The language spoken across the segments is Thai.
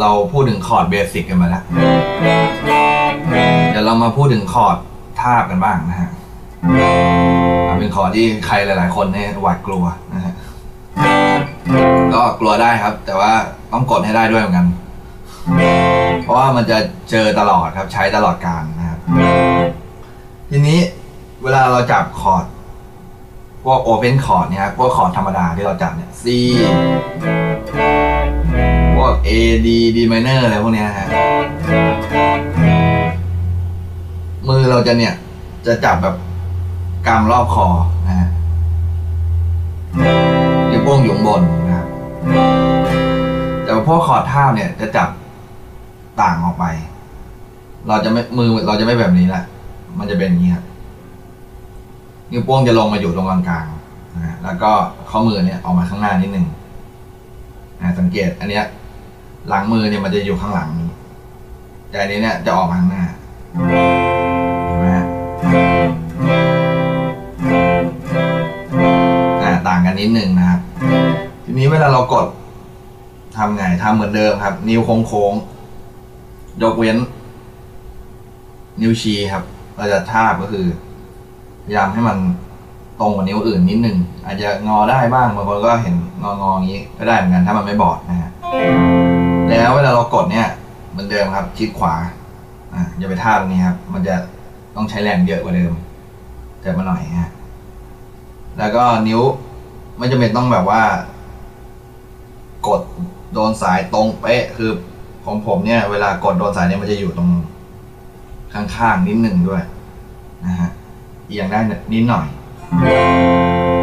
เราพูดถึงคอร์ดเบสิกกันมาแล้ว เดี๋ยวเรามาพูดถึงคอร์ดทาบกันบ้างนะฮะอ่าเป็นคอร์ดที่ใครหลาย ๆ คนเนี่ยหวาดกลัวนะฮะก็กลัวได้ครับ แต่ว่าต้องกดให้ได้ด้วยเหมือนกัน เพราะว่ามันจะเจอตลอดครับ ใช้ตลอดการนะครับ ทีนี้เวลาเราจับคอร์ดพวกโอเพนคอร์ดเนี่ยครับพวกคอร์ดธรรมดาที่เราจับเนี่ย C พวก A D D minor อะไรพวกเนี้ยฮะมือเราจะเนี่ย จะจับแบบกำรอบคอนะฮะนิ้วโป้งอยู่บนนะครับแต่พวกคอร์ดทาเนี่ยจะจับต่างออกไป เราจะไม่มือเราจะไม่แบบนี้ละ มันจะเป็นอย่างนี้ครับนิ้วโป้งจะลงมาอยู่ตรงกลางๆนะฮะแล้วก็ข้อมือเนี่ยออกมาข้างหน้านิดนึงนะสังเกตอันเนี้ย หลังมือเนี่ยมันจะอยู่ข้างหลังนี้ แต่อันนี้เนี่ยจะออกมาข้างหน้าเห็นไหมฮะต่างกันนิดนึงนะครับ ทีนี้เวลาเรากดทำไงทำเหมือนเดิมครับ นิ้วโค้งๆยกเว้น นิ้วชี้ครับ เราจะทาบก็คือพยายามให้มันตรงกับนิ้วอื่นนิดนึง อาจจะงอได้บ้างบางคนก็เห็นงองออย่างนี้ก็ได้เหมือนกันถ้ามันไม่บอดนะฮะ แล้วเวลาเรากดเนี่ยเหมือนเดิมครับชิดขวาอะอย่าไปท่าตรงนี้ครับ มันจะต้องใช้แรงเยอะกว่าเดิมเกิดมาหน่อยฮะแล้วก็นิ้วไม่จำเป็นต้องแบบว่า กดโดนสายตรงเป๊ะคือของผมเนี่ย เวลากดโดนสายเนี่ยมันจะอยู่ตรงข้างๆนิดหนึ่งด้วยนะฮะเอียงได้นิดหน่อย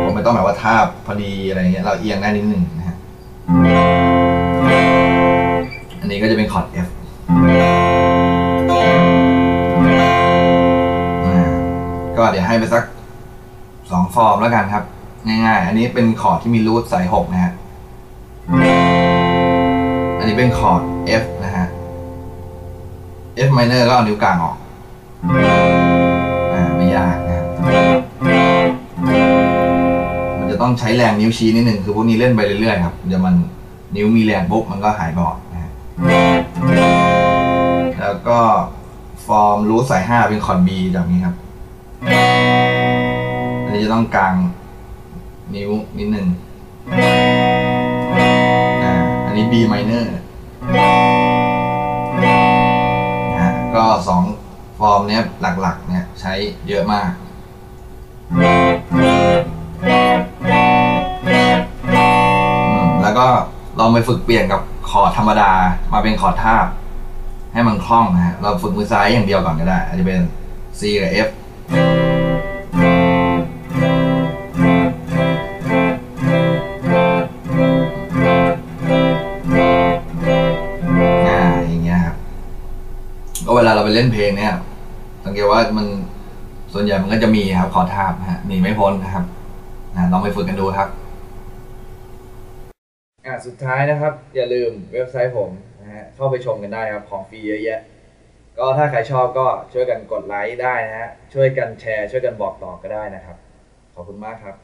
ผมไม่ต้องแบบว่าทาบพอดีอะไรเงี้ยเราเอียงได้นิดหนึ่งนะฮะ นนี้ก็จะเป็นคอร์ด F อ่าก็เดี๋ยวให้ไปสักสองฟอร์มแล้วกันครับ ง่ายๆ อันนี้เป็นคอร์ดที่มีรูทสายหกนะฮะ อันนี้เป็นคอร์ด F นะฮะ F minor ก็เอานิ้วกลางออกอ่าไม่ยากนะมันจะต้องใช้แรงนิ้วชี้นิดหนึ่งคือพวกนี้เล่นไปเรื่อยๆครับ เดี๋ยวมันนิ้วมีแรงปุ๊บมันก็หายบอด แล้วก็ฟอร์มรูทสายห้าเป็นคอร์ด B แบบนี้ครับ อันนี้จะต้องกลางนิ้วนิดหนึ่งอ่า อันนี้ B minor นะฮะก็สองฟอร์มเนี้ยหลักๆ เนี่ยใช้เยอะมากอืมแล้วก็ลองไปฝึกเปลี่ยนกับ อร์ดธรรมดามาเป็นคอร์ดทาบ ให้มันคล่องนะฮะ เราฝึกมือซ้ายอย่างเดียวก่อนก็ได้ อาจจะเป็น C กับ F อ่าอย่างเงี้ยครับก็เวลาเราไปเล่นเพลงเนี่ย สังเกตว่ามันส่วนใหญ่มันก็จะมีครับคอทาบนะฮะหนีไม่พ้นนะครับนะลองไปฝึกกันดูครับ อ่าสุดท้ายนะครับ อย่าลืมเว็บไซต์ผมนะฮะเข้าไปชมกันได้ครับของฟรีเยอะแยะ ก็ถ้าใครชอบก็ช่วยกันกดไลค์ได้นะฮะช่วยกันแชร์ ช่วยกันบอกต่อก็ได้นะครับ ขอบคุณมากครับ